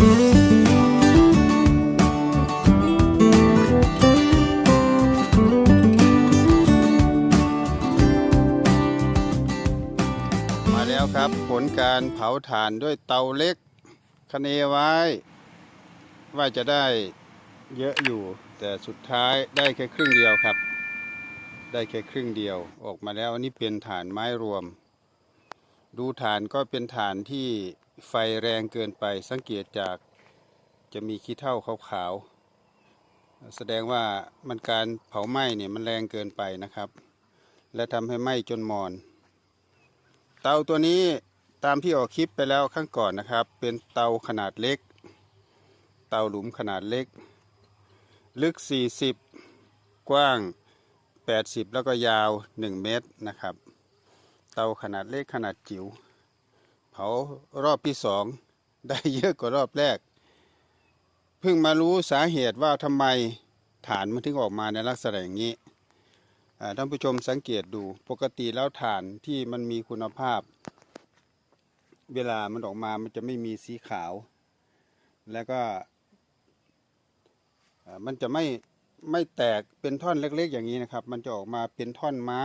มาแล้วครับผลการเผาถ่านด้วยเตาเล็กคะเนไว้ ว่าจะได้เยอะอยู่ แต่สุดท้ายได้แค่ครึ่งเดียวครับ ได้แค่ครึ่งเดียวออกมาแล้วอันนี้เป็นฐานไม้รวม ดูฐานก็เป็นฐานที่ ไฟแรงเกินไปสังเกตจากจะมีขี้เถ้าขาวๆแสดงว่ามันการเผาไหม้เนี่ยมันแรงเกินไปนะครับ และทำให้ไหม้จนมอน เตาตัวนี้ตามที่ออกคลิปไปแล้วข้างก่อนนะครับ เป็นเตาขนาดเล็ก เตาหลุมขนาดเล็ก ลึก 40 กว้าง 80 แล้วก็ยาว 1 เมตรนะครับ เตาขนาดเล็กขนาดจิ๋ว ผารอบที่สองได้เยอะกว่ารอบแรก เพิ่งมารู้สาเหตุว่าทำไมฐานมันถึงออกมาในลักษณะอย่างนี้ท่านผู้ชมสังเกตดูปกติแล้วถ่านที่มันมีคุณภาพ เวลามันออกมามันจะไม่มีสีขาว แล้วก็มันจะไม่ไม่แตกเป็นท่อนเล็ก ๆ อย่างนี้นะครับ มันจะออกมาเป็นท่อนไม้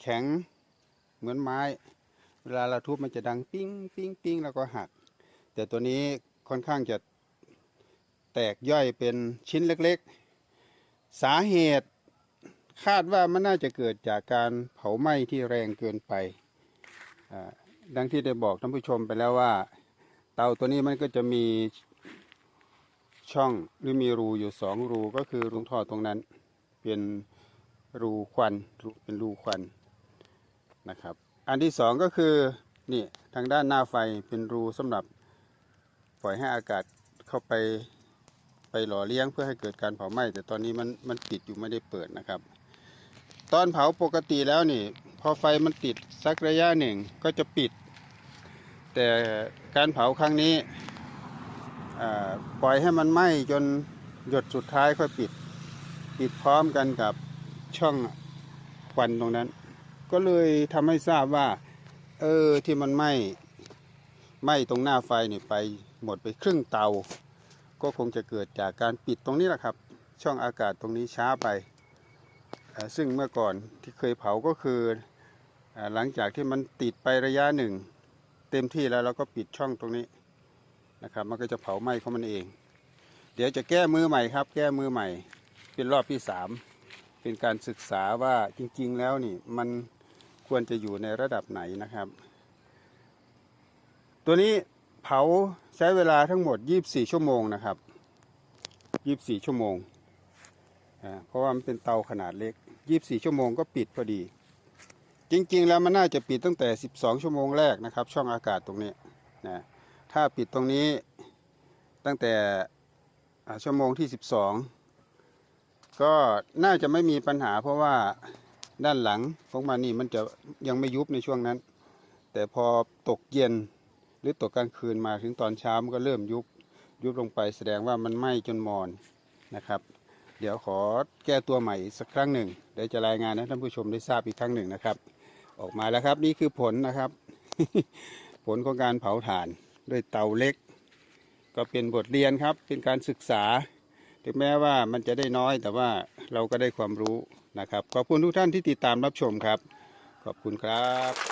แข็งเหมือนไม้ เวลาเราทุบมันจะดังปิ้งปิ้งปิ้งแล้วก็หัก แต่ตัวนี้ค่อนข้างจะแตกย่อยเป็นชิ้นเล็กๆ สาเหตุคาดว่ามันน่าจะเกิดจากการเผาไหม้ที่แรงเกินไป ดังที่ได้บอกท่านผู้ชมไปแล้วว่า เตาตัวนี้มันก็จะมีช่องหรือมีรูอยู่สองรูก็คือรูท่อตรงนั้น เป็นรูควันเป็นรูควันนะครับ อันที่สองก็คือนี่ทางด้านหน้าไฟเป็นรูสำหรับปล่อยให้อากาศเข้าไปไปหล่อเลี้ยงเพื่อให้เกิดการเผาไหม้แต่ตอนนี้มันมันปิดอยู่ไม่ได้เปิดนะครับ ตอนเผาปกติแล้วนี่ พอไฟมันติดสักระยะหนึ่งก็จะปิด แต่การเผาครั้งนี้ปล่อยให้มันไหม้จนหยดสุดท้ายค่อยปิด ปิดพร้อมกันกับช่องควันตรงนั้น ก็เลยทำให้ทราบว่า เออที่มันไหม้ไหม้ตรงหน้าไฟนี่ไปหมดไปครึ่งเตา ก็คงจะเกิดจากการปิดตรงนี้แหละครับ ช่องอากาศตรงนี้ช้าไป ซึ่งเมื่อก่อนที่เคยเผาก็คืออหลังจากที่มันติดไประยะหนึ่ง เต็มที่แล้วเราก็ปิดช่องตรงนี้นะครับ มันก็จะเผาไหม้ของมันเอง เดี๋ยวจะแก้มือใหม่ครับ แก้มือใหม่ เป็นรอบที่สามเป็นการศึกษาว่าจริง ๆ แล้วนี่มัน ควรจะอยู่ในระดับไหนนะครับ ตัวนี้เผาใช้เวลาทั้งหมด 24 ชั่วโมงนะครับ 24 ชั่วโมง เพราะว่ามันเป็นเตาขนาดเล็ก 24 ชั่วโมงก็ปิดพอดี จริงๆ แล้วมันน่าจะปิดตั้งแต่ 12 ชั่วโมงแรกนะครับ ช่องอากาศตรงนี้นะถ้าปิดตรงนี้ตั้งแต่ชั่วโมงที่ 12 ก็น่าจะไม่มีปัญหาเพราะว่า ด้านหลังของมันนี่มันจะยังไม่ยุบในช่วงนั้น แต่พอตกเย็นหรือตกกลางคืนมาถึงตอนเช้ามันก็เริ่มยุบยุบลงไปแสดงว่ามันไหม้จนมอนนะครับ เดี๋ยวขอแก้ตัวใหม่สักครั้งหนึ่งเดี๋ยวจะรายงานให้ท่านผู้ชมได้ทราบอีกครั้งหนึ่งนะครับ ออกมาแล้วครับนี่คือผลนะครับ ผลของการเผาถ่านด้วยเตาเล็ก ก็เป็นบทเรียนครับเป็นการศึกษา ถึงแม้ว่ามันจะได้น้อยแต่ว่าเราก็ได้ความรู้ นะครับ ขอบคุณทุกท่านที่ติดตามรับชมครับ ขอบคุณครับ